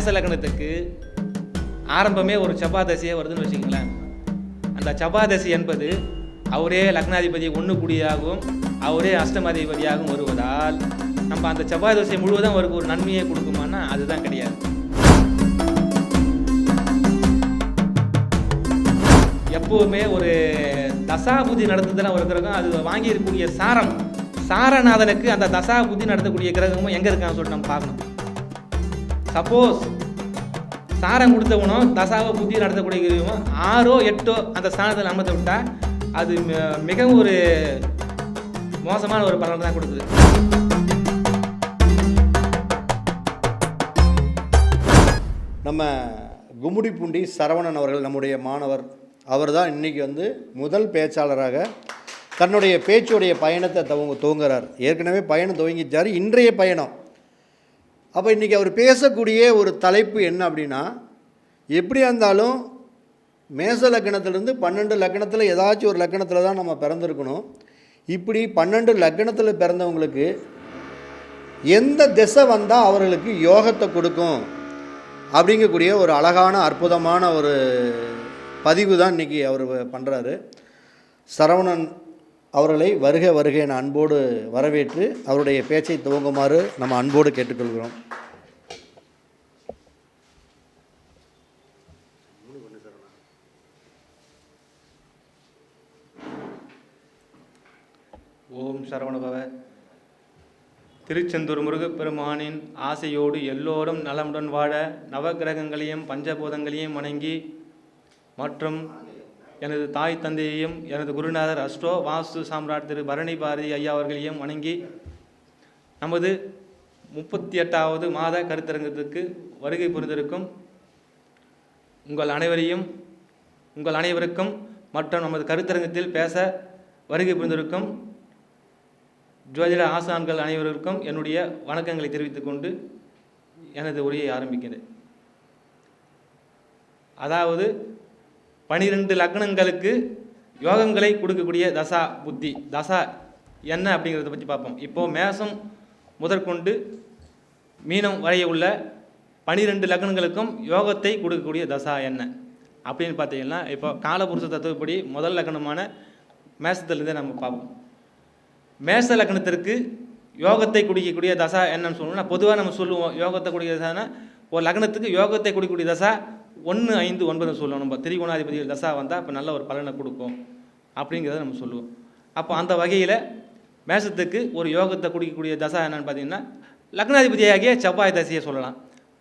மேச லக்னத்துக்கு ஆரம்பமே ஒரு செவ்வாதசையே வருதுன்னு வச்சுக்கங்களேன். அந்த செவ்வாதசி என்பது அவரே லக்னாதிபதி ஒன்று குடியாகவும் அவரே அஷ்டமாதிபதியாகவும் வருவதால் நம்ம அந்த செவ்வாய் முழுவதும் அவருக்கு ஒரு நன்மையை கொடுக்குமானா அதுதான் கிடையாது. எப்போவுமே ஒரு தசாபுதி நடத்துதுன்னா ஒரு கிரகம் அது வாங்கியிருக்கக்கூடிய சாரம். சாரநாதனுக்கு அந்த தசாபுதி நடத்தக்கூடிய கிரகமும் எங்கே இருக்கான்னு சொல்லிட்டு நம்ம பார்க்கணும். சப்போஸ் சாரம் கொடுத்தவனும் தசாவை புத்தி நடத்தக்கூடிய ஆறோ எட்டோ அந்த ஸ்தானத்தில் அமர்த்த விட்டால் அது மிகவும் ஒரு மோசமான ஒரு பலனை தான் கொடுக்குது. நம்ம கும்முடிப்பூண்டி சரவணன் அவர்கள் நம்முடைய மாணவர். அவர் தான் இன்றைக்கி வந்து முதல் பேச்சாளராக தன்னுடைய பேச்சுடைய பயணத்தை துவங்க துவங்குறார். ஏற்கனவே பயணம் துவங்கிச்சார். இன்றைய பயணம். அப்போ இன்றைக்கி அவர் பேசக்கூடிய ஒரு தலைப்பு என்ன அப்படின்னா எப்படியா இருந்தாலும் மேச லக்கணத்திலேருந்து பன்னெண்டு லக்கணத்தில் ஏதாச்சும் ஒரு லக்கணத்தில் தான் நம்ம பிறந்திருக்கணும். இப்படி பன்னெண்டு லக்கணத்தில் பிறந்தவங்களுக்கு எந்த திசை வந்தால் அவர்களுக்கு யோகத்தை கொடுக்கும் அப்படிங்கக்கூடிய ஒரு அழகான அற்புதமான ஒரு பதிவு தான் இன்றைக்கி அவர் பண்ணுறாரு சரவணன் அவர்களை வருக வருக என அன்போடு வரவேற்று அவருடைய பேச்சை துவங்குமாறு நம்ம அன்போடு கேட்டுக்கொள்கிறோம். ஓம் சரவணபவ. திருச்செந்தூர் முருகப்பெருமானின் ஆசையோடு எல்லோரும் நலமுடன் வாழ நவக்கிரகங்களையும் பஞ்சபூதங்களையும் வணங்கி மற்றும் எனது தாய் தந்தையையும் எனது குருநாதர் அஸ்ட்ரோ வாஸ்து சாம்ராட் திரு பரணி பாரதி ஐயா அவர்களையும் வணங்கி நமது முப்பத்தி எட்டாவது மாத கருத்தரங்கத்துக்கு வருகை புரிந்திருக்கும் உங்கள் அனைவரையும் உங்கள் அனைவருக்கும் மற்றும் நமது கருத்தரங்கத்தில் பேச வருகை புரிந்திருக்கும் ஜோதிட ஆசான்கள் அனைவருக்கும் என்னுடைய வணக்கங்களை தெரிவித்துக் கொண்டு எனது உரையை ஆரம்பிக்கிறேன். அதாவது பனிரெண்டு லக்னங்களுக்கு யோகங்களை கொடுக்கக்கூடிய தசா புத்தி. தசா என்ன அப்படிங்கிறத பற்றி பார்ப்போம். இப்போது மேசம் முதற்கொண்டு மீனம் வரைய உள்ள பனிரெண்டு லக்னங்களுக்கும் யோகத்தை கொடுக்கக்கூடிய தசா என்ன அப்படின்னு பார்த்தீங்கன்னா இப்போ காலபுருஷ தத்துவப்படி முதல் லக்னமான மேசத்துலேருந்தே நம்ம பார்ப்போம். மேச லக்னத்திற்கு யோகத்தை குடிக்கக்கூடிய தசா என்னன்னு சொல்லணும்னா பொதுவாக நம்ம சொல்லுவோம் யோகத்தை குடிக்கிற தசானா ஒரு லக்னத்துக்கு யோகத்தை குடிக்கக்கூடிய தசா ஒன்று ஐந்து ஒன்பது சொல்லுவோம் நம்ம திரிகோணாதிபதிகள் தசா வந்தால் இப்போ நல்ல ஒரு பலனை கொடுக்கும். அப்படிங்கிறத நம்ம சொல்லுவோம். அப்போ அந்த வகையில் மேசத்துக்கு ஒரு யோகத்தை குடிக்கக்கூடிய தசா என்னன்னு பார்த்தீங்கன்னா லக்னாதிபதியாகிய செவ்வாய் தசையை சொல்லலாம்.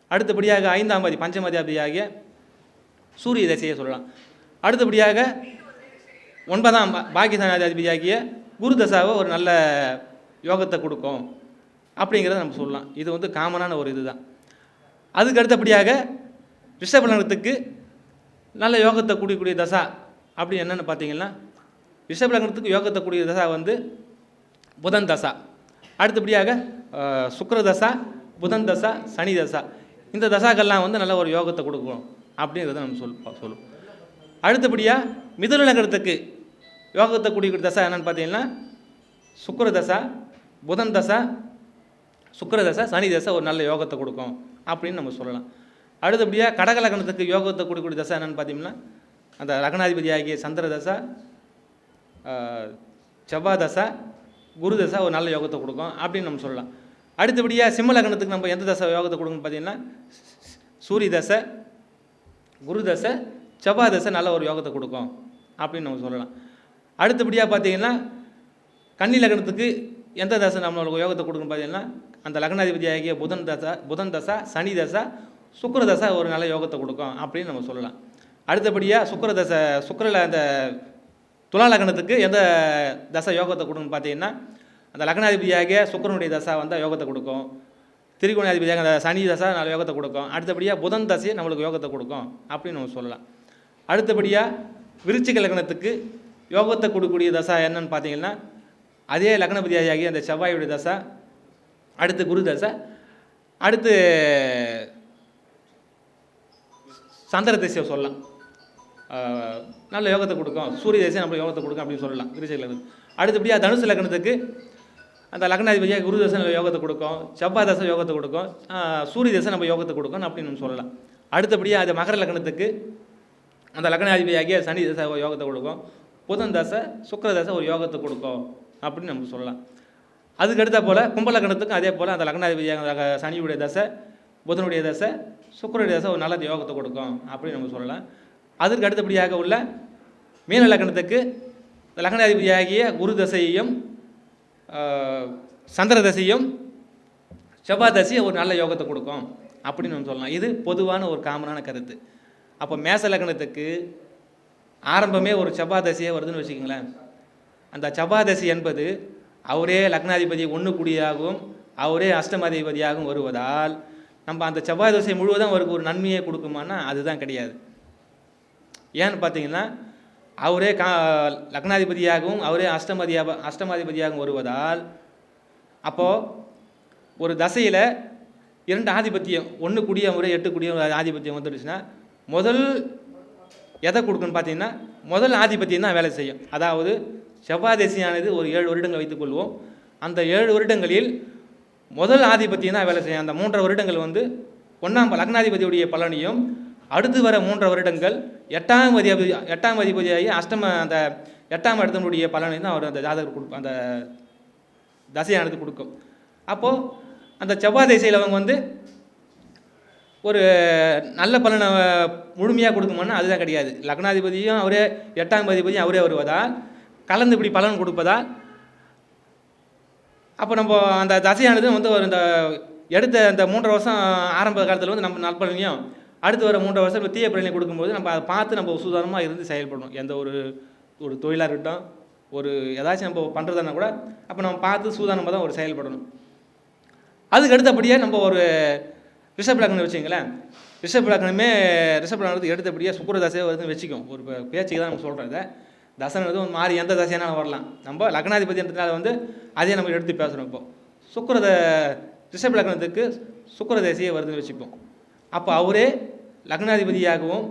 அடுத்தபடியாக ஐந்தாம் பதி பஞ்சமதியாபதியாகிய சூரிய தசையை சொல்லலாம். அடுத்தபடியாக ஒன்பதாம் பாகிஸ்தானாதிபதியாகிய குரு தசாவை ஒரு நல்ல யோகத்தை கொடுக்கும். அப்படிங்கிறத நம்ம சொல்லலாம். இது வந்து காமனான ஒரு இதுதான். அதுக்கு அடுத்தபடியாக ரிஷபலகணத்துக்கு நல்ல யோகத்தை கூடியக்கூடிய தசா அப்படி என்னென்னு பார்த்தீங்கன்னா ரிஷபலகணத்துக்கு யோகத்தை கூடிய தசா வந்து புதன் தசா. அடுத்தபடியாக அஹ், தசா புதன் தசா சனி தசா. இந்த தசாக்கள்லாம் வந்து நல்ல ஒரு யோகத்தை கொடுக்கும் அப்படிங்கிறத நம்ம சொல் சொல்லுவோம். அடுத்தபடியாக மிதுன யோகத்தை கூடிய தசா என்னென்னு பார்த்தீங்கன்னா சுக்கிர தசா புதன் தசா சுக்கிர தசா சனி தசை ஒரு நல்ல யோகத்தை கொடுக்கும் அப்படின்னு நம்ம சொல்லலாம். அடுத்தபடியாக கடக லக்னத்துக்கு யோகத்தை கொடுக்கக்கூடிய தசை என்னன்னு பார்த்தீங்கன்னா அந்த லக்னாதிபதி ஆகிய சந்திர தசை செவ்வாய் தசை குரு தசை ஒரு நல்ல யோகத்தை கொடுக்கும் அப்படின்னு நம்ம சொல்லலாம். அடுத்தபடியாக சிம்ம லக்னத்துக்கு நம்ம எந்த தசை யோகத்தை கொடுக்கணும்னு பார்த்தீங்கன்னா சூரிய தசை குரு தசை செவ்வாய் தசை நல்ல ஒரு யோகத்தை கொடுக்கும் அப்படின்னு நம்ம சொல்லலாம். அடுத்தபடியாக பார்த்தீங்கன்னா கன்னி லக்னத்துக்கு எந்த தசை நம்மளுக்கு யோகத்தை கொடுக்குன்னு பார்த்தீங்கன்னா அந்த லக்னாதிபதி ஆகிய புதன் தசை புதன் தசை சனி தசை சுக்கரதசை ஒரு நல்ல யோகத்தை கொடுக்கும் அப்படின்னு நம்ம சொல்லலாம். அடுத்தபடியாக சுக்கரதசை தசை அந்த துலா லக்னத்துக்கு எந்த தசை யோகத்தை கொடுக்குன்னு பார்த்தீங்கன்னா அந்த லக்னாதிபதியாக சுக்கரனுடைய தசை வந்தால் யோகத்தை கொடுக்கும். திரிகோணாதிபதியாக அந்த சனி தசை நல்ல யோகத்தை கொடுக்கும். அடுத்தபடியாக புதன் தசை நம்மளுக்கு யோகத்தை கொடுக்கும் அப்படின்னு நம்ம சொல்லலாம். அடுத்தபடியாக விருச்சிக லக்னத்துக்கு யோகத்தை கொடுக்கக்கூடிய தசா என்னன்னு பார்த்தீங்கன்னா அதே லக்னபதியாகி அந்த செவ்வாயுடைய தசை அடுத்து குரு தசை அடுத்து சந்திர திசையை சொல்லலாம். நல்ல யோகத்தை கொடுக்கும். சூரிய திசை நம்மளுக்கு யோகத்தை கொடுக்கும் அப்படின்னு சொல்லலாம். விருச்சிக அடுத்தபடியாக தனுசு லக்னத்துக்கு அந்த லக்னாதிபதியாக குரு தசை யோகத்தை கொடுக்கும். செவ்வாய் தசை யோகத்தை கொடுக்கும். சூரிய தசை நம்ம யோகத்தை கொடுக்கும் அப்படின்னு நம்ம சொல்லலாம். அடுத்தபடியாக அது மகர லக்னத்துக்கு அந்த லக்னாதிபதியாகிய சனி தசை ஒரு யோகத்தை கொடுக்கும். புதன் தசை சுக்கர தசை ஒரு யோகத்தை கொடுக்கும் அப்படின்னு நம்ம சொல்லலாம். அதுக்கு அடுத்த போல் கும்பலக்கணத்துக்கும் அதே போல் அந்த லக்னாதிபதியாக சனியுடைய தசை புதனுடைய தசை சுக்கரனுடைய தசை ஒரு நல்ல யோகத்தை கொடுக்கும் அப்படின்னு நம்ம சொல்லலாம். அதற்கு அடுத்தபடியாக உள்ள மீன லக்னத்துக்கு இந்த லக்னாதிபதியாகிய குரு தசையையும் சந்திர தசையும் செவ்வாய் தசையும் ஒரு நல்ல யோகத்தை கொடுக்கும் அப்படின்னு நம்ம சொல்லலாம். இது பொதுவான ஒரு காமனான கருத்து. அப்போ மேச லக்னத்துக்கு ஆரம்பமே ஒரு செவ்வாய் தசையே வருதுன்னு வச்சுக்கோங்களேன். அந்த செவ்வாய் தசை என்பது அவரே லக்னாதிபதி ஒன்று கூடியாகவும் அவரே அஷ்டமாதிபதியாகவும் வருவதால் நம்ம அந்த செவ்வாய் தசை முழுவதும் அவருக்கு ஒரு நன்மையை கொடுக்குமானா அதுதான் கிடையாது. ஏன்னு பார்த்தீங்கன்னா அவரே கா லக்னாதிபதியாகவும் அவரே அஷ்டமதியாக அஷ்டமாதிபதியாகவும் வருவதால் அப்போது ஒரு தசையில் இரண்டு ஆதிபத்தியம் ஒன்று கூடிய முறை எட்டு கூடிய ஆதிபத்தியம் வந்துடுச்சுன்னா முதல் எதை கொடுக்குன்னு பார்த்தீங்கன்னா முதல் ஆதிபத்தியம் தான் வேலை செய்யும். அதாவது செவ்வாய் தசையானது ஒரு ஏழு வருடங்கள் வைத்துக்கொள்வோம் அந்த ஏழு வருடங்களில் முதல் ஆதிபத்தியம் தான் வேலை செய்யும் அந்த மூன்றரை வருடங்கள் வந்து ஒன்றாம் லக்னாதிபதியுடைய பலனையும் அடுத்து வர மூன்றரை வருடங்கள் எட்டாம் அதிபதி எட்டாம் அதிபதியாகி அஷ்டம அந்த எட்டாம் இடத்தினுடைய பலனை தான் அவர் அந்த ஜாதகர் கொடுக்கும். அந்த தசையானது கொடுக்கும். அப்போது அந்த செவ்வாய் திசையில் அவங்க வந்து ஒரு நல்ல பலனை முழுமையாக கொடுக்குமோன்னு அதுதான் கிடையாது. லக்னாதிபதியும் அவரே எட்டாம் அதிபதியும் அவரே வருவதால் கலந்து இப்படி பலன் கொடுப்பதால் அப்போ நம்ம அந்த தசையானது வந்து ஒரு இந்த எடுத்த அந்த மூன்றரை வருஷம் ஆரம்ப காலத்தில் வந்து நம்ம நற்பலனையும் அடுத்து வர மூன்றரை வருஷம் இப்போ தீய பலனை கொடுக்கும்போது நம்ம அதை பார்த்து நம்ம சுதாரணமாக இருந்து செயல்படணும். எந்த ஒரு ஒரு தொழிலாக இருக்கட்டும் ஒரு ஏதாச்சும் நம்ம பண்ணுறதுனா கூட அப்போ நம்ம பார்த்து சூதானமாக தான் ஒரு செயல்படணும். அதுக்கு அடுத்தபடியே நம்ம ஒரு ரிஷப் வச்சுங்களேன் ரிஷப் லக்னமே எடுத்தபடியாக லக்னத்துக்கு எடுத்தபடியே தசையை வருதுன்னு வச்சுக்கோம். ஒரு பேச்சுக்கு தான் நம்ம சொல்கிறேன் இதை தசைன்றது ஒரு மாறி எந்த தசையானாலும் வரலாம். நம்ம லக்னாதிபதின்றதுனால வந்து அதே நம்ம எடுத்து பேசுகிறோம் இப்போ. சுக்கரத ரிஷப் லக்னத்துக்கு சுக்கிர தசையே வருதுன்னு வச்சுப்போம். அப்போ அவரே லக்னாதிபதியாகவும்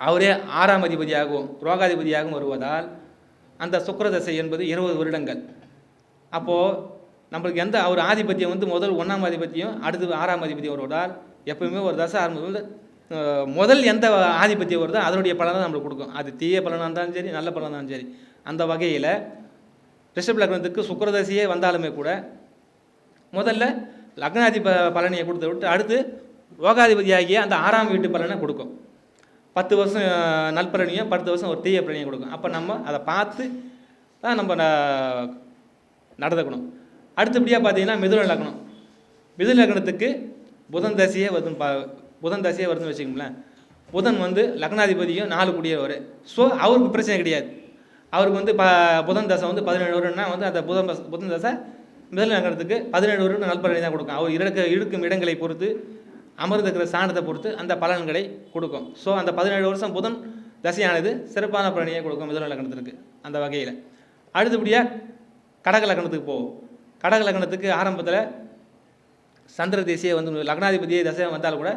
அவரே ஆறாம் அதிபதியாகவும் ரோகாதிபதியாகவும் வருவதால் அந்த சுக்கிர தசை என்பது இருபது வருடங்கள். அப்போது நம்மளுக்கு எந்த அவர் ஆதிபத்தியம் வந்து முதல் ஒன்றாம் ஆதிபத்தியம் அடுத்து ஆறாம் ஆதிபத்தியம் வருவதால் எப்பவுமே ஒரு தசை ஆரம்பத்தில் முதல் எந்த ஆதிபத்தியம் வருதோ அதனுடைய பலனை நம்மளுக்கு கொடுக்கும். அது தீய பலனாக இருந்தாலும் சரி நல்ல பலனாக இருந்தாலும் சரி. அந்த வகையில் ரிஷப் லக்னத்துக்கு சுக்கரதசியே வந்தாலுமே கூட முதல்ல லக்னாதி ப பலனையை கொடுத்து விட்டு அடுத்து ரோகாதிபதியாகிய அந்த ஆறாம் வீட்டு பலனை கொடுக்கும். பத்து வருஷம் நல்பலனையும் பத்து வருஷம் ஒரு தீய பலனையும் கொடுக்கும். அப்போ நம்ம அதை பார்த்து தான் நம்ம ந- நடந்துக்கணும். அடுத்தபடியாக பார்த்தீங்கன்னா மிதுன லக்னம். மிதுன லக்னத்துக்கு புதன் தசையே வருதுன்னு பா புதன் தசையே வருதுன்னு வச்சுக்கோங்களேன். புதன் வந்து லக்னாதிபதியும் நாலு கூடியவர். ஸோ அவருக்கு பிரச்சனை கிடையாது. அவருக்கு வந்து ப புதன் தசை வந்து பதினேழு வருடம்னா வந்து அந்த புதன் புதன் தசை முதல் நகரத்துக்கு பதினேழு வருடம் நல்பலனை தான் கொடுக்கும். அவர் இருக்க இருக்கும் இடங்களை பொறுத்து அமர்ந்திருக்கிற சாணத்தை பொறுத்து அந்த பலன்களை கொடுக்கும். ஸோ அந்த பதினேழு வருஷம் புதன் தசையானது சிறப்பான பலனையை கொடுக்கும் முதல் லக்னத்திற்கு அந்த வகையில். அடுத்தபடியாக கடக லக்னத்துக்கு போவோம். கடக லக்னத்துக்கு ஆரம்பத்தில் சந்திர திசையை வந்து லக்னாதிபதியை தசை வந்தால் கூட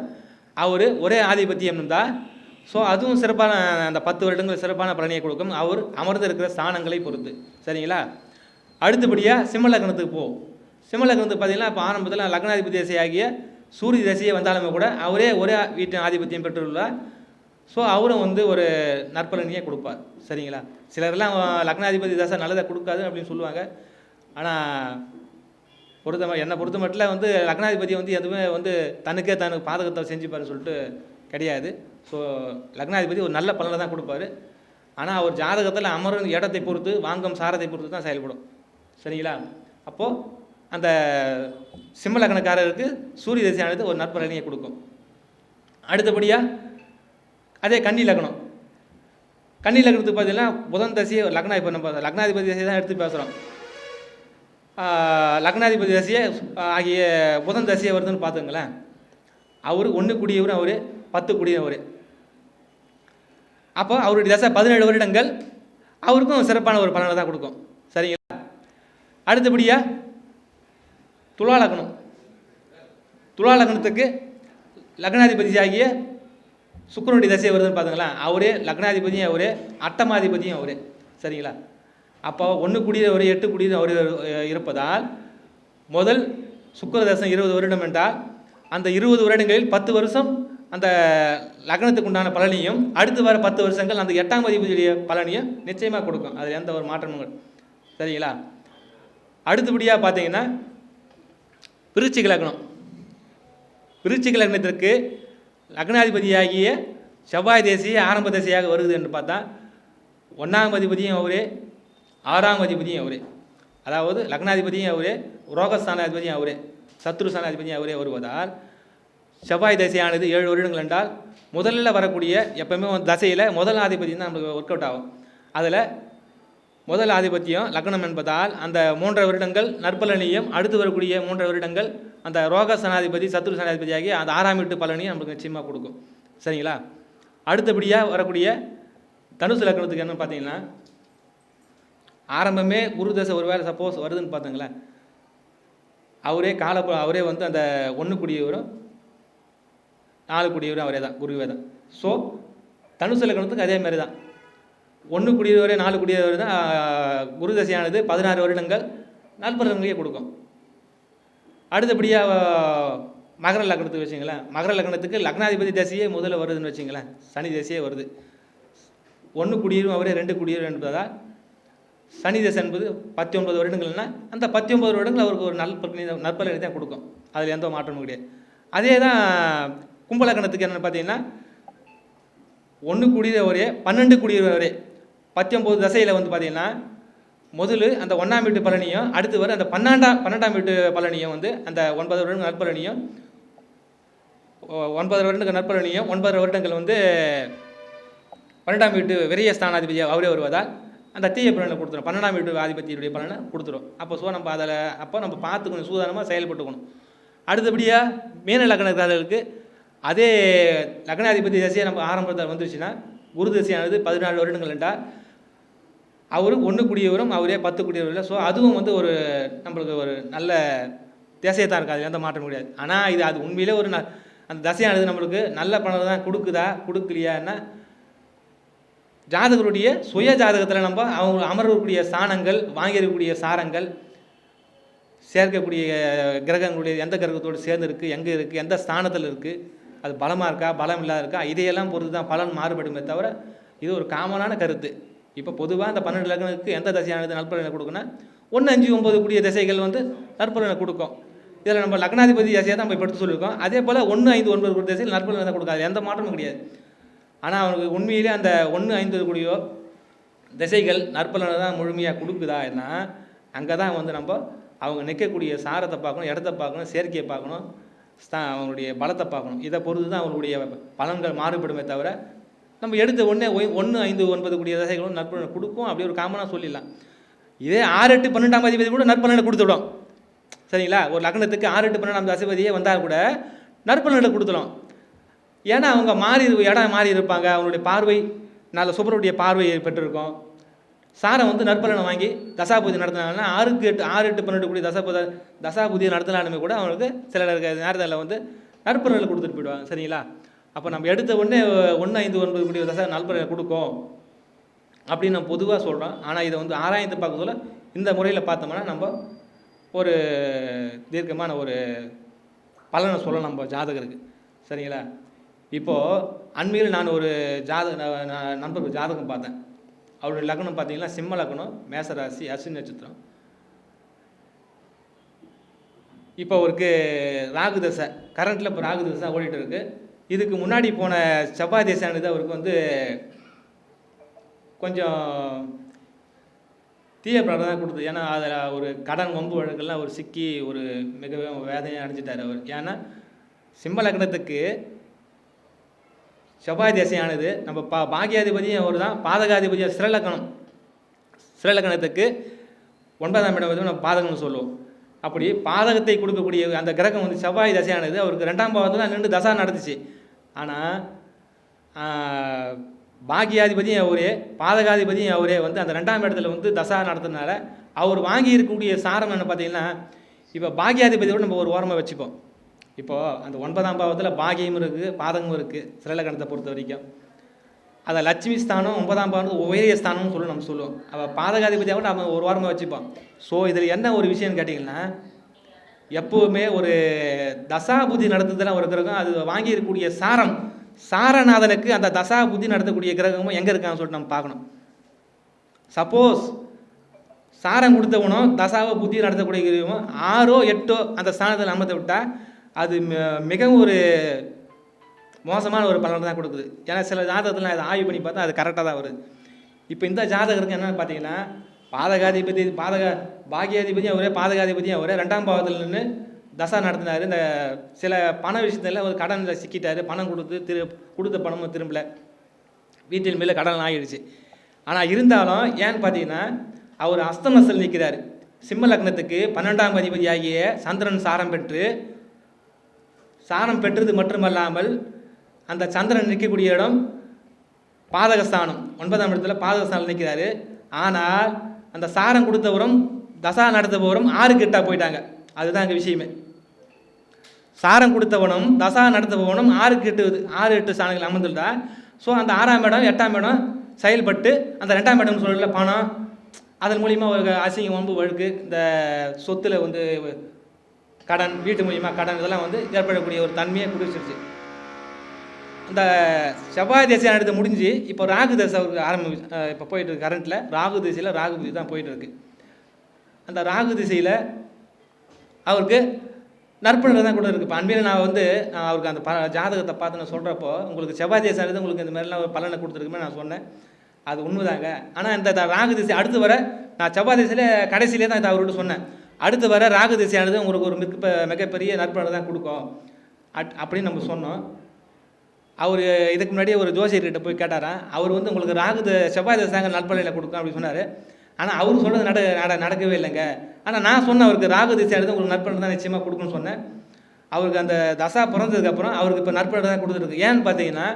அவர் ஒரே ஆதிபத்தியம் இருந்தால் ஸோ அதுவும் சிறப்பான அந்த பத்து வருடங்கள் சிறப்பான பலனையை கொடுக்கும். அவர் அமர்ந்து இருக்கிற ஸ்தானங்களை பொறுத்து. சரிங்களா? அடுத்தபடியாக சிம்ம லக்னத்துக்கு போவோம் சிம்ம லக்னத்துக்கு பார்த்தீங்கன்னா இப்போ ஆரம்பத்தில் லக்னாதிபதி திசையாகிய சூரிய தசையை வந்தாலுமே கூட அவரே ஒரே வீட்டின் ஆதிபத்தியம் பெற்றுள்ளார். ஸோ அவரும் வந்து ஒரு நற்பலனையே கொடுப்பார். சரிங்களா? சிலர்லாம் லக்னாதிபதி தசை நல்லதை கொடுக்காது அப்படின்னு சொல்லுவாங்க. ஆனால் பொறுத்த என்னை பொறுத்த மட்டும் வந்து லக்னாதிபதி வந்து எதுவுமே வந்து தனக்கே தனக்கு பாதகத்தை செஞ்சுப்பாருன்னு சொல்லிட்டு கிடையாது. ஸோ லக்னாதிபதி ஒரு நல்ல பலனை தான் கொடுப்பாரு. ஆனால் அவர் ஜாதகத்தில் அமரும் இடத்தை பொறுத்து வாங்கும் சாரத்தை பொறுத்து தான் செயல்படும். சரிங்களா? அப்போது அந்த சிம்ம லக்னக்காரருக்கு சூரிய திசையானது ஒரு நற்பலனையை கொடுக்கும். அடுத்தபடியாக அதே கன்னி லக்னம். கன்னி லக்னத்துக்கு பார்த்தீங்கன்னா புதன் தசையை லக்னா இப்போ நம்ம லக்னாதிபதி தசையை தான் எடுத்து பேசுகிறோம் லக்னாதிபதி தசையை ஆகிய புதன் தசையை வருதுன்னு பார்த்துங்களேன் அவர் ஒன்று கூடியவர் அவர் பத்து கூடியவர். அப்போ அவருடைய தசை பதினேழு வருடங்கள் அவருக்கும் சிறப்பான ஒரு பலனை தான் கொடுக்கும். சரிங்களா? அடுத்தபடியாக துலா லக்னம். துலா லக்னத்துக்கு லக்னாதிபதி ஆகிய சுக்கரனுடைய தசை வருதுன்னு பார்த்துங்களேன் அவரே லக்னாதிபதியும் அவரே அட்டமாதிபதியும் அவரே. சரிங்களா? அப்போ ஒன்று குடிய ஒரு எட்டு குடிய ஒரு இருப்பதால் முதல் சுக்கிரதசம் இருபது வருடம் என்றால் அந்த இருபது வருடங்களில் பத்து வருஷம் அந்த லக்னத்துக்கு உண்டான பலனையும் அடுத்து வர பத்து வருஷங்கள் அந்த எட்டாம் அதிபதியுடைய பலனையும் நிச்சயமாக கொடுக்கும். அதில் எந்த ஒரு மாற்றமும் சரிங்களா? அடுத்தபடியாக பார்த்தீங்கன்னா விருச்சிக லக்னம். விருச்சிக லக்னத்திற்கு லக்னாதிபதியாகிய செவ்வாய் தேசிய ஆரம்ப தேசியாக வருது என்று பார்த்தா ஒன்றாம் அதிபதியும் அவரே ஆறாம் அதிபதியும் அவரே. அதாவது லக்னாதிபதியும் அவரே ரோகஸ்தானாதிபதியும் அவரே சத்ருஸ்தானாதிபதியும் அவரே வருவதால் செவ்வாய் தசையானது ஏழு வருடங்கள் என்றால் முதல்ல வரக்கூடிய எப்பவுமே தசையில் முதல் ஆதிபதியம் தான் நமக்கு ஒர்க் அவுட் ஆகும். அதில் முதல் ஆதிபத்தியம் லக்னம் என்பதால் அந்த மூன்றரை வருடங்கள் நற்பலனையும் அடுத்து வரக்கூடிய மூன்றரை வருடங்கள் அந்த ரோக சனாதிபதி சத்ரு சனாதிபதி ஆகிய அந்த ஆறாம் வீட்டு பலனையும் நமக்கு நிச்சயமாக கொடுக்கும். சரிங்களா? அடுத்தபடியாக வரக்கூடிய தனுசு லக்னத்துக்கு என்ன பார்த்தீங்கன்னா ஆரம்பமே குரு தசை ஒரு வேளை சப்போஸ் வருதுன்னு பார்த்துங்களேன். அவரே கால அவரே வந்து அந்த ஒன்று குடியவரும் நாலு குடியவரும் அவரே தான் குருவே தான். ஸோ தனுசு லக்னத்துக்கு அதே மாதிரி தான். ஒன்று குடியவரே நாலு குடியவர் தான் குரு தசையானது பதினாறு வருடங்கள் நல்பலன்களையே கொடுக்கும். அடுத்தபடியாக மகர லக்னத்துக்கு வச்சுங்களேன். மகர லக்னத்துக்கு லக்னாதிபதி தசையே முதல்ல வருதுன்னு வச்சுங்களேன். சனி தசையே வருது. ஒன்று குடியிரும் அவரே ரெண்டு குடியிரும் என்பதால் சனி தசை என்பது பத்தி ஒன்பது வருடங்கள்னா அந்த பத்தி ஒன்பது வருடங்கள் அவருக்கு ஒரு நல் நற்பலனை தான் கொடுக்கும். அதில் எந்த மாற்றமும் கிடையாது. அதே தான் கும்பலக்கணத்துக்கு என்னென்னு பார்த்தீங்கன்னா ஒன்று குடியவரே பன்னெண்டு குடியவரே பத்தொம்போது தசையில் வந்து பார்த்தீங்கன்னா முதல்ல அந்த ஒன்றாம் வீட்டு பலனையும் அடுத்து வர அந்த பன்னெண்டாம் பன்னெண்டாம் வீட்டு பலனையும் வந்து அந்த ஒன்பது வருடங்கள் நற்பலனையும் ஒ- ஒன்பது வருடங்கள் நற்பலனையும் ஒன்பது வருடங்கள் வந்து பன்னெண்டாம் வீட்டு விரைய ஸ்தானாதிபதி அவரே வருவதால் அந்த தீய பலனை கொடுத்துரும். பன்னெண்டாம் வீட்டு ஆதிபத்தியுடைய பலனை கொடுத்துரும். அப்போ ஸோ நம்ம அதில் அப்போ நம்ம பார்த்து கொஞ்சம் சூதானமாக செயல்பட்டுக்கணும். அடுத்தபடியாக மீன லக்னக்காரர்களுக்கு அதே லக்னாதிபதி தசையை நம்ம ஆரம்பத்தில் வந்துருச்சுன்னா குரு தசையானது பதினாலு வருடங்கள் என்றால் அவரு ஒன்று குடியவரும் அவரே பத்து குடியவரும் ஸோ அதுவும் வந்து ஒரு நம்மளுக்கு ஒரு நல்ல திசையை தான் இருக்காது. எந்த மாற்றம் கிடையாது. ஆனால் இது அது உண்மையிலே ஒரு ந- அந்த தசையானது நம்மளுக்கு நல்ல பணம் தான் கொடுக்குதா கொடுக்கலையான்னா ஜாதகருடைய சுய ஜாதகத்தில் நம்ம அவங்க அமரக்கூடிய சாணங்கள் வாங்கியிருக்கக்கூடிய சாரங்கள் சேர்க்கக்கூடிய கிரகங்களுடைய எந்த கிரகத்தோடு சேர்ந்து இருக்குது எங்கே இருக்குது எந்த ஸ்தானத்தில் இருக்குது அது பலமாக இருக்கா பலம் இல்லாத இருக்கா இதையெல்லாம் பொறுத்து தான் பலன் மாறுபடுமே தவிர இது ஒரு காமனான கருத்து. இப்போ பொதுவாக அந்த பன்னெண்டு லக்னத்துக்கு எந்த தசையானது நற்பலனை கொடுக்குன்னா ஒன்று அஞ்சு ஒம்பது கூடிய திசைகள் வந்து நற்பலனை கொடுக்கும். இதில் நம்ம லக்னாதிபதி தசையை தான் நம்ம எடுத்து சொல்லியிருக்கோம். அதே போல் ஒன்று ஐந்து ஒன்பது கூடிய திசையில் நற்பலனை தான் கொடுக்காது. எந்த மாற்றமும் கிடையாது. ஆனால் அவனுக்கு உண்மையிலே அந்த ஒன்று ஐந்து கூடியோ திசைகள் நற்பலனை தான் முழுமையாக கொடுக்குதா என்ன? அங்கே தான் வந்து நம்ம அவங்க நிற்கக்கூடிய சாரத்தை பார்க்கணும் இடத்த பார்க்கணும் செயற்கையை பார்க்கணும் ஸ்தா அவங்களுடைய பலத்தை பார்க்கணும். இதை பொறுத்து தான் அவங்களுடைய பலன்கள் மாறுபடுமே தவிர நம்ம எடுத்த உடனே ஒன்று ஐந்து ஒன்பது கூடிய திசைகளும் நற்பலனை கொடுக்கும். அப்படி ஒரு காமனாக சொல்லிடலாம். இதே ஆறு எட்டு பன்னெண்டாம் அதிபதி கூட நற்பலனை கொடுத்துடும். சரிங்களா? ஒரு லக்னத்துக்கு ஆறு எட்டு பன்னெண்டாம் அதிபதியே வந்தால் கூட நற்பலனை கொடுத்துடும். ஏன்னா அவங்க மாறி இடம் மாறி இருப்பாங்க. அவங்களுடைய பார்வை நல்ல சுபருடைய பார்வை பெற்றிருக்கோம். சாரை வந்து நற்பலனை வாங்கி தசாபூதி நடத்தினாங்கன்னா ஆறுக்கு எட்டு ஆறு எட்டு பன்னெண்டு கூடிய தசாபூத தசாபூதியை நடத்தினாலுமே கூட அவங்களுக்கு சில நேரத்தில் வந்து நற்பலனை கொடுத்துட்டு போயிடுவாங்க. சரிங்களா? அப்போ நம்ம எடுத்த உடனே ஒன்று ஐந்து ஒன்பது கூடிய தசா நற்பலனை கொடுக்கும் அப்படின்னு நம்ம பொதுவாக சொல்கிறோம் ஆனால் இதை வந்து ஆராய்ந்து பார்க்க சொல்ல இந்த முறையில் பார்த்தோம்னா நம்ம ஒரு தீர்க்கமான ஒரு பலனை சொல்லலாம் நம்ம ஜாதகருக்கு. சரிங்களா? இப்போது அண்மையில் நான் ஒரு ஜாத ந- ந- நண்பர் ஜாதகம் பார்த்தேன். அவருடைய லக்னம் பார்த்தீங்கன்னா சிம்ம லக்னம் மேசராசி அஸ்வினி நட்சத்திரம். இப்போ அவருக்கு ராகு தசை கரண்ட்டில் இப்போ ராகு தசை ஓடிட்டு இருக்கு. இதுக்கு முன்னாடி போன செவ்வாய் தசையானது அவருக்கு வந்து கொஞ்சம் தீய பலனை தான் கொடுத்தது. ஏன்னா அதில் ஒரு கடன் வம்பு வழக்கெல்லாம் அவர் சிக்கி ஒரு மிகவும் வேதனையை அடைஞ்சிட்டார் அவர். ஏன்னா சிம்ம லக்னத்துக்கு செவ்வாய் திசையானது நம்ம பா பாகியாதிபதியும் அவர் தான் பாதகாதிபதியாக சிறலக்கணம். சிறலக்கணத்துக்கு ஒன்பதாம் இடம் வந்து நம்ம பாதகம்னு சொல்லுவோம். அப்படி பாதகத்தை கொடுக்கக்கூடிய அந்த கிரகம் வந்து செவ்வாய் தசையானது. அவருக்கு ரெண்டாம் பாவத்தில் நின்று தசா நடந்துச்சு. ஆனால் பாகியாதிபதியும் அவரே பாதகாதிபதியும் அவரே வந்து அந்த ரெண்டாம் இடத்துல வந்து தசா நடத்துனால அவர் வாங்கி இருக்கக்கூடிய சாரம் என்ன பார்த்தீங்கன்னா இப்போ பாகியாதிபதியோட நம்ம ஒரு ஓரமாக வச்சுப்போம். இப்போது அந்த ஒன்பதாம் பாவத்தில் பாகியம் இருக்குது பாதகமும் இருக்குது சிறலக்கணத்தை பொறுத்த வரைக்கும். அதை லட்சுமி ஸ்தானம் ஒன்பதாம் பாவம் உயரிய ஸ்தானம்னு சொல்லி நம்ம சொல்லுவோம். அவள் பாதகாதிபதியாக கூட நம்ம ஒரு வாரமாக வச்சுப்போம் ஸோ இதில் என்ன ஒரு விஷயம்னு கேட்டிங்கன்னா எப்போவுமே ஒரு தசாபுதி நடத்துதெல்லாம் ஒரு கிரகம் அது வாங்கியிருக்கக்கூடிய சாரம் சாரநாதனுக்கு அந்த தசாபுதி நடத்தக்கூடிய கிரகமும் எங்கே இருக்கான்னு சொல்லிட்டு நம்ம பார்க்கணும். சப்போஸ் சாரம் கொடுத்தவனும் தசாவை புத்தி நடத்தக்கூடிய கிரகமும் ஆறோ எட்டோ அந்த ஸ்தானத்தில் அமர்த்த விட்டால் அது மிகவும் ஒரு மோசமான ஒரு பலனை தான் கொடுக்குது. ஏன்னா சில ஜாதகத்தில் அதை ஆய்வு பண்ணி பார்த்தா அது கரெக்டாக தான் வருது. இப்போ இந்த ஜாதகருக்கு என்னென்னு பார்த்தீங்கன்னா பாதகாதிபதி பாதக பாகியாதிபதியும் அவரே பாதகாதிபதியும் அவரே ரெண்டாம் பாவத்தில் நின்று தசா நடத்தினார். இந்த சில பண விஷயத்தில் ஒரு கடனில் சிக்கிட்டார். பணம் கொடுத்து திரு கொடுத்த பணமும் திரும்பல. வீட்டின் மேலே கடன் ஆகிடுச்சு. ஆனால் இருந்தாலும் ஏன்னு பார்த்தீங்கன்னா அவர் அஸ்தமசல் நிற்கிறார். சிம்ம லக்னத்துக்கு பன்னெண்டாம் அதிபதியாகிய சந்திரன் சாரம் பெற்று சாரம் பெற்றது மட்டுமல்லாமல் அந்த சந்திரன் நிற்கக்கூடிய இடம் பாதகஸ்தானம். ஒன்பதாம் இடத்துல பாதகஸ்தானம் நிற்கிறாரு. ஆனால் அந்த சாரம் கொடுத்தவரும் தசா நடத்துபவரும் ஆறு கிட்டா போயிட்டாங்க. அதுதான் அங்கே விஷயமே. சாரம் கொடுத்தவனும் தசா நடத்துபவனும் ஆறு எட்டு ஆறு எட்டு சாணங்கள் அமர்ந்துட்டா ஸோ அந்த ஆறாம் இடம் எட்டாம் இடம் செயல்பட்டு அந்த ரெண்டாம் இடம் சொல்லல பணம் அதன் மூலிமா ஒரு அசிங்கம் வம்பு வழுக்கு இந்த சொத்தில் வந்து கடன் வீட்டு மூலியமாக கடன் இதெல்லாம் வந்து ஏற்படக்கூடிய ஒரு தன்மையை குடிச்சிருச்சு அந்த செவ்வாய் தசை எடுத்து முடிஞ்சு இப்போ ராகு தசை அவருக்கு ஆரம்பி இப்போ போயிட்டு இருக்கு. கரண்ட்டில் ராகு திசையில் ராகு புத்தி தான் போயிட்டு இருக்கு. அந்த ராகு திசையில் அவருக்கு நற்பலன் தான் கூட இருக்குது இப்போ அன்பில் நான் வந்து நான் அவருக்கு அந்த ப ஜாதகத்தை பார்த்து நான் சொல்கிறப்போ உங்களுக்கு செவ்வாய் தேசம் எடுத்து உங்களுக்கு இந்த மாதிரிலாம் ஒரு பலனை கொடுத்துருக்குமே நான் சொன்னேன். அது உண்மைதாங்க. ஆனால் இந்த ராகு திசை அடுத்து வர நான் செவ்வாய் திசையில் கடைசியிலே தான் இதை அவர்கிட்ட சொன்னேன். அடுத்து வர ராகு திசையானது உங்களுக்கு ஒரு மிக மிகப்பெரிய நற்பலனை தான் கொடுக்கும். அட் அப்படின்னு நம்ம சொன்னோம். அவர் இதுக்கு முன்னாடியே ஒரு ஜோசியர்கிட்ட போய் கேட்டாராம். அவர் வந்து உங்களுக்கு ராகு த- செவ்வாய் தசாங்க தாங்க நற்பலனை கொடுக்கும் அப்படின்னு சொன்னார். ஆனால் அவர் சொல்கிறது நட நட நடக்கவே இல்லைங்க. ஆனால் நான் சொன்னேன் அவருக்கு ராகு திசையானது உங்களுக்கு நற்பலன் தான் நிச்சயமாக கொடுக்குன்னு சொன்னேன். அவருக்கு அந்த தசா பிறந்ததுக்கப்புறம் அவருக்கு இப்போ நற்பலன் தான் கொடுத்துருக்கு. ஏன்னு பார்த்தீங்கன்னா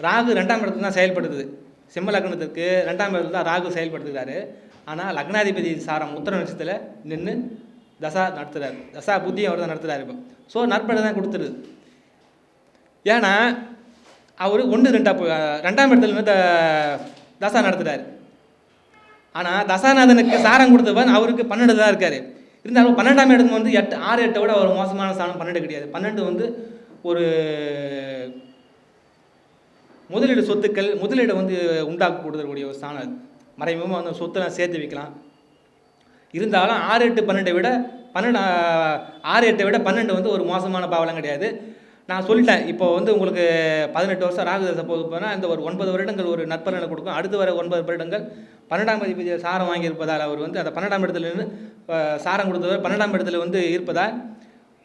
ராகு ரெண்டாம் இடத்துல தான் செயல்படுது. சிம்ம லக்னத்துக்கு ரெண்டாம் இடத்துல தான் ராகு செயல்படுத்துகிறாரு. ஆனால் லக்னாதிபதி சாரம் உத்தர நட்சத்திரத்தில் நின்று தசா நடத்துகிறார் தசா புத்தி அவர் தான் நடத்துகிறார் இப்போ. ஸோ நற்பலன் தான் கொடுத்துருது. ஏன்னா அவர் ஒன்று ரெண்டா ரெண்டாம் இடத்துல இருந்து தசா நடத்துகிறாரு ஆனால் தசாநாதனுக்கு சாரம் கொடுத்தவன் அவருக்கு பன்னெண்டு தான் இருக்கார். இருந்தாலும் பன்னெண்டாம் இடம் வந்து எட்டு ஆறு எட்டை விட ஒரு மோசமான சாணம் பன்னெண்டு கிடையாது. பன்னெண்டு வந்து ஒரு முதலீடு சொத்துக்கள் முதலீடு வந்து உண்டாக்க கொடுக்கக்கூடிய ஒரு ஸ்தானம் அது. மறைமுகமாக அந்த சொத்தெல்லாம் சேர்த்து வைக்கலாம். இருந்தாலும் ஆறு எட்டு பன்னெண்டை விட பன்னெண்டு ஆறு எட்டை விட பன்னெண்டு வந்து ஒரு மோசமான பாவலாம் கிடையாது. நான் சொல்லிட்டேன் இப்போ வந்து உங்களுக்கு பதினெட்டு வருஷம் ராகுதசை போக போனால் இந்த ஒரு ஒன்பது வருடங்கள் ஒரு நற்பலனை கொடுக்கும். அடுத்து வர ஒன்பது வருடங்கள் பன்னெண்டாம் அதிபதி சாரம் வாங்கியிருப்பதால் அவர் வந்து அந்த பன்னெண்டாம் இடத்துல நின்று சாரம் கொடுத்தவர் பன்னெண்டாம் இடத்துல வந்து இருப்பதால்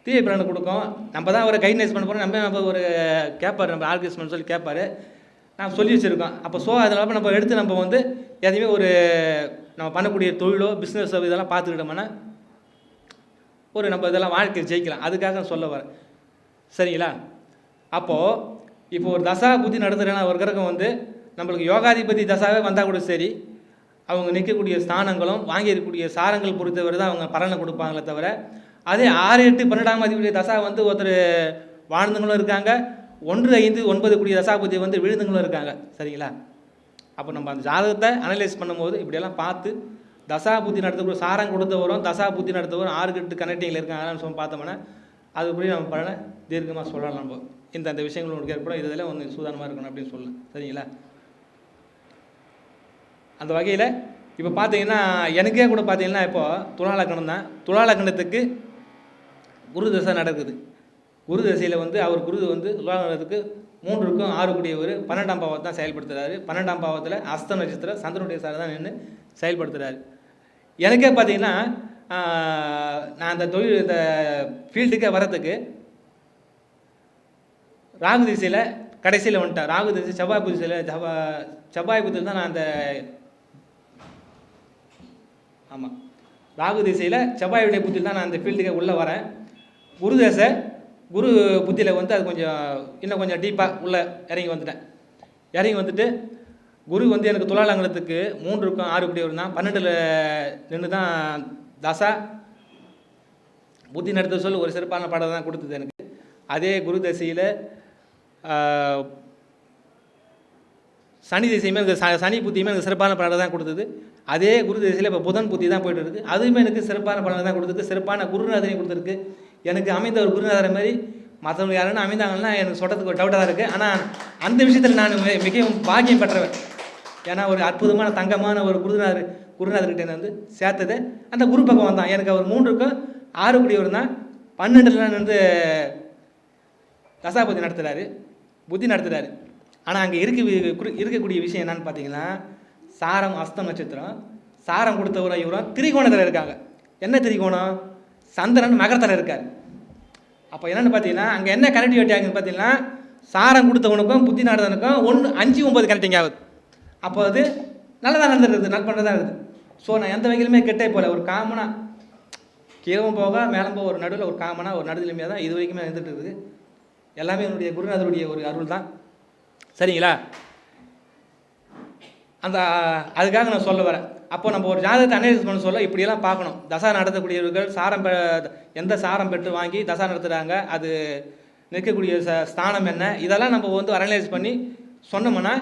தீய பலனை கொடுக்கும். நம்ம தான் அவரை கைட்னைஸ் பண்ண போகிறோம் நம்ம ஒரு கேட்பார் நம்ம ஆர்கிஸ்மெண்ட் சொல்லி கேட்பாரு நான் சொல்லி வச்சுருக்கோம். அப்போ ஸோ அதனால் நம்ம எடுத்து நம்ம வந்து எதையுமே ஒரு நம்ம பண்ணக்கூடிய தொழிலோ பிஸ்னஸோ இதெல்லாம் பார்த்துக்கிட்டோம்னா ஒரு நம்ம இதெல்லாம் வாழ்க்கையில் ஜெயிக்கலாம். அதுக்காக நான் சொல்ல வரேன். சரிங்களா? அப்போது இப்போ ஒரு தசா புத்தி நடத்துகிறேன்னா ஒரு கிரகம் வந்து நம்மளுக்கு யோகாதிபதி தசாவே வந்தால் கூட சரி அவங்க நிற்கக்கூடிய ஸ்தானங்களும் வாங்கியிருக்கக்கூடிய சாரங்கள் பொறுத்தவரை தான் அவங்க பலனை கொடுப்பாங்களே தவிர அதே ஆறு எட்டு பன்னெண்டாம் அதிபதி தசா வந்து ஒருத்தர் வாழ்ந்தவங்களும் இருக்காங்க ஒன்று ஐந்து ஒன்பது கூடிய தசாபதி வந்து விழுந்துங்களும் இருக்காங்க. சரிங்களா? அப்போ நம்ம அந்த ஜாதகத்தை அனலைஸ் பண்ணும்போது இப்படியெல்லாம் பார்த்து தசா புத்தி நடத்தக்கூடிய சாரம் கொடுத்தவரும் தசா புத்தி நடத்தவரும் ஆறு கட்டு கனெக்டிங்கில் இருக்காங்கன்னு சொல்லி பார்த்தோம்னா அதுபடி நம்ம பலனை தீர்க்கமாக சொல்லலாம் நம்ம. இந்த அந்த விஷயங்கள் உங்களுக்கு ஏற்படும். இதில் ஒன்று சூதானமாக இருக்கணும் அப்படின்னு சொல்லலாம் சரிங்களா? அந்த வகையில் இப்போ பார்த்தீங்கன்னா எனக்கே கூட பார்த்தீங்கன்னா இப்போ துலா தான். துலா லக்னத்துக்கு குரு தசை நடக்குது. குரு தசையில் வந்து அவர் குரு வந்து துலா மூன்றுக்கும் ஆறு கூடியவர் பன்னெண்டாம் பாவத்தை தான் செயல்படுத்துகிறாரு பன்னெண்டாம் பாவத்தில் அஸ்த நட்சத்திரம் சந்திரனுடைய சார் தான் நின்று செயல்படுத்துகிறாரு எனக்கே பார்த்தீங்கன்னா நான் அந்த தொழில் இந்த ஃபீல்டுக்கே வரத்துக்கு ராகு திசையில் கடைசியில் வந்துட்டேன் ராகு திசை செவ்வாய் புதிசையில் செவ்வாய் செவ்வாய் புதியில் தான் நான் அந்த ஆமாம் ராகு திசையில் செவ்வாயுடைய புத்தியில் தான் நான் அந்த ஃபீல்டுக்கே உள்ளே வரேன். குரு தசை குரு புத்தியில் வந்து அது கொஞ்சம் இன்னும் கொஞ்சம் டீப்பாக உள்ளே இறங்கி வந்துட்டேன். இறங்கி வந்துட்டு குரு வந்து எனக்கு துலாலங்கலத்துக்கு மூன்றுக்கும் ஆறு கூடிய தான் பன்னெண்டில் நின்று தான் தசா. புத்தி நடத்த சொல்லி ஒரு சிறப்பான பாடம் தான் கொடுத்தது எனக்கு. அதே குரு தசையில் சனி திசையுமே எனக்கு ச சனி புத்தியுமே எனக்கு சிறப்பான பலனை தான் கொடுத்தது. அதே குரு திசையில் இப்போ புதன் புத்தி தான் போயிட்டு இருக்குது அதுவுமே எனக்கு சிறப்பான பலனை தான் கொடுத்துருக்கு சிறப்பான குருநாதனையும் கொடுத்துருக்கு. எனக்கு அமைந்த ஒரு குருநாதரை மாதிரி மற்றவங்க யாருன்னா அமைந்தாங்கன்னா எனக்கு சொல்கிறதுக்கு ஒரு டவுட்டாக தான் இருக்குது ஆனால் அந்த விஷயத்தில் நான் மிகவும் பாக்கியம் பெற்றவன். ஏன்னா ஒரு அற்புதமான தங்கமான ஒரு குருநாதர் குருநாதர்கிட்ட வந்து சேர்த்தது. அந்த குரு பகவான் தான். எனக்கு அவர் மூன்றுக்கும் ஆறு கூடியவர் தான். பன்னெண்டுல நான் வந்து தசாபதி நடத்துகிறாரு புத்தி நடத்துகிறாரு ஆனால் அங்கே இருக்க வி- குரு- இருக்கக்கூடிய விஷயம் என்னன்னு பார்த்தீங்கன்னா சாரம் அஸ்தம் நட்சத்திரம். சாரம் கொடுத்தவரும் இவரும் திரிகோணத்தில் இருக்காங்க. என்ன திரிகோணம்? சந்திரன் மகரத்தில் இருக்கார். அப்போ என்னென்னு பார்த்தீங்கன்னா அங்கே என்ன கனெக்டிவிட்டி ஆகுதுன்னு பார்த்தீங்கன்னா சாரம் கொடுத்தவனுக்கும் புத்தி நடந்தவனுக்கும் ஒன்று அஞ்சு ஒம்பது கனெக்டிங் ஆகுது. அப்போ அது நல்லதாக நடந்துருக்குது நட்பண்ணதாக இருக்குது. ஸோ நான் எந்த வகையிலுமே கெட்டே போகல. ஒரு காமனாக கீழவும் போக மேலும் போக ஒரு நடுவில் ஒரு காமனாக ஒரு நடுநிலைமையாக தான் இது வரைக்குமே இருந்துட்டு இருக்குது. எல்லாமே என்னுடைய குருநாதருடைய ஒரு அருள் தான். சரிங்களா? அந்த அதுக்காக நான் சொல்ல வரேன். அப்போ நம்ம ஒரு ஜாதகத்தை அனலைஸ் பண்ண சொல்ல இப்படியெல்லாம் பார்க்கணும். தசா நடத்தக்கூடியவர்கள் சாரம் பெ எந்த சாரம் பெற்று வாங்கி தசா நடத்துகிறாங்க அது நிற்கக்கூடிய ச ஸ்தானம் என்ன? இதெல்லாம் நம்ம வந்து அனலைஸ் பண்ணி சொன்னோம்னா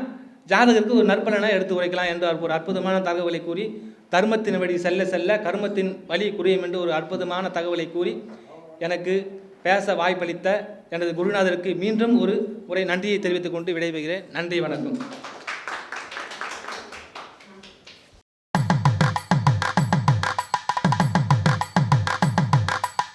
ஜாதகருக்கு ஒரு நற்பலனை எடுத்து உரைக்கலாம் என்ற ஒரு அற்புதமான தகவலை கூறி தர்மத்தின் வழி செல்ல செல்ல கர்மத்தின் வழி குறையும் என்று ஒரு அற்புதமான தகவலை கூறி எனக்கு பேச வாய்ப்பளித்த எனது குருநாதருக்கு மீண்டும் ஒரு முறை நன்றியை தெரிவித்துக் கொண்டு விடைபெறுகிறேன். நன்றி வணக்கம்.